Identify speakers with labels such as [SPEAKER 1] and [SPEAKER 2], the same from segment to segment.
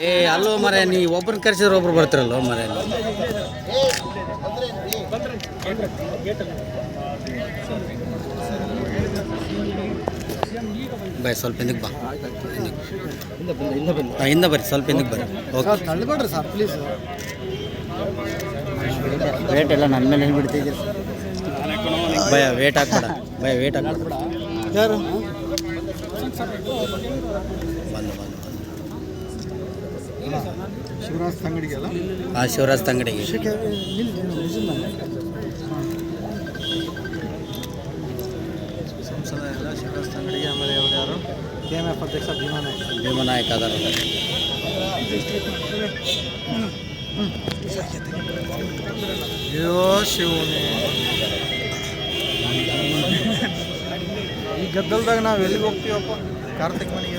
[SPEAKER 1] ಏ ಅಲ್ಲೋ ಮರೆ ನೀ ಒಬ್ರನ್ನ ಕರೆಸಿದ್ರೆ ಒಬ್ರು ಬರ್ತಿರಲ್ಲೋ ಮರೆ ಬೈ ಸ್ವಲ್ಪ ಹಿಂದಕ್ಕೆ ಬಾ. ಹಾ, ಹಿಂದೆ ಬರ್ರಿ ಸ್ವಲ್ಪ ಹಿಂದಕ್ಕೆ ಬರ್ರಿ. ಓಕೆ.
[SPEAKER 2] ತಳ್ಳಿಬೇಡ್ರಿ ಸರ್ ಪ್ಲೀಸ್
[SPEAKER 1] ವೇಟ್ ಎಲ್ಲ ನನ್ನ ಮೇಲೆ ಬಿಡ್ತಿದ್ದೀರಿ ಭಯ ವೇಟ್ ಹಾಕ್ಬೇಡ. ಭಯ ವೇಟ್ ಹಾಕ್ಬೇಡ.
[SPEAKER 2] ಯಾರು?
[SPEAKER 1] ಬಂದು ಬಂದು.
[SPEAKER 2] ಶಿವರಾಜ್ ತಂಗಡಿಗೆಲ್ಲ
[SPEAKER 1] ಆ ಶಿವರಾಜ್ ತಂಗಡಿಗೆ.
[SPEAKER 2] ಸಂಸದ ಎಲ್ಲ ಶಿವರಾಜ್ ತಂಗಡಿಗೆ ಆಮೇಲೆ ಇವ್ರು ಯಾರು? ಕೆ ಎಂ ಎಫ್ ಅಧ್ಯಕ್ಷ ಭೀಮಾನಾಯಕ
[SPEAKER 1] ಭೀಮನಾಯಕ ಅದಾರ
[SPEAKER 2] ಅಯ್ಯೋ ಶಿವನೇ. ಈ ಗದ್ದಲದಾಗ ನಾವು ಎಲ್ಲಿಗೆ ಹೋಗ್ತೀವಪ್ಪ? ಕಾರ್ತಿಕ್ ಮನೆಗೆ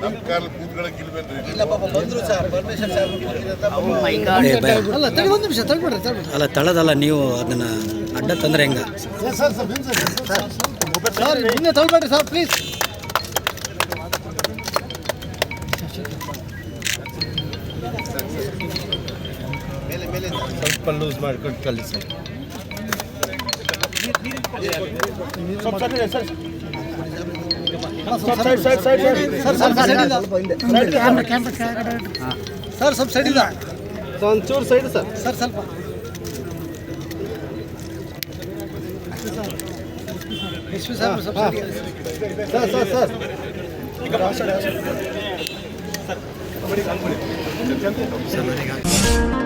[SPEAKER 3] ನಮ್ಮ ಕಾಲ ಇಲ್ವೇನ್ರಿ
[SPEAKER 2] ಅಲ್ಲ ತಡಿ ಒಂದು ನಿಮಿಷ ತಳ್ಬಿಡ್ರಿ ತಳ್ಬಿಡ್ರಿ
[SPEAKER 1] ಅಲ್ಲ ತಳದಲ್ಲ ನೀವು ಅದನ್ನ ಅಡ್ಡ ತಂದ್ರೆ ಹೆಂಗ?
[SPEAKER 2] ಸರ್ ಇನ್ನೇ ತಳ್ಬೇಡ್ರಿ ಸರ್ ಪ್ಲೀಸ್
[SPEAKER 3] ಸ್ವಲ್ಪ ಲೂಸ್ ಮಾಡ್ಕೊಂಡು ಕಲಿಸಿ
[SPEAKER 2] ಸರ್. ಸರ್ ಸೈಡ್ ಇಲ್ಲ ಸರ್ ಸ್ವಲ್ಪ ಸೈಡ್ ಇಲ್ಲ ಒಂಚೂರು ಸೈಡ್ ಸರ್ ಸರ್ ಸ್ವಲ್ಪ ಸರ್ ಸರ್ ಸರ್ ಸ್ವಲ್ಪ ಸರ್ ಸರ್ ಸರ್
[SPEAKER 1] ಸರ್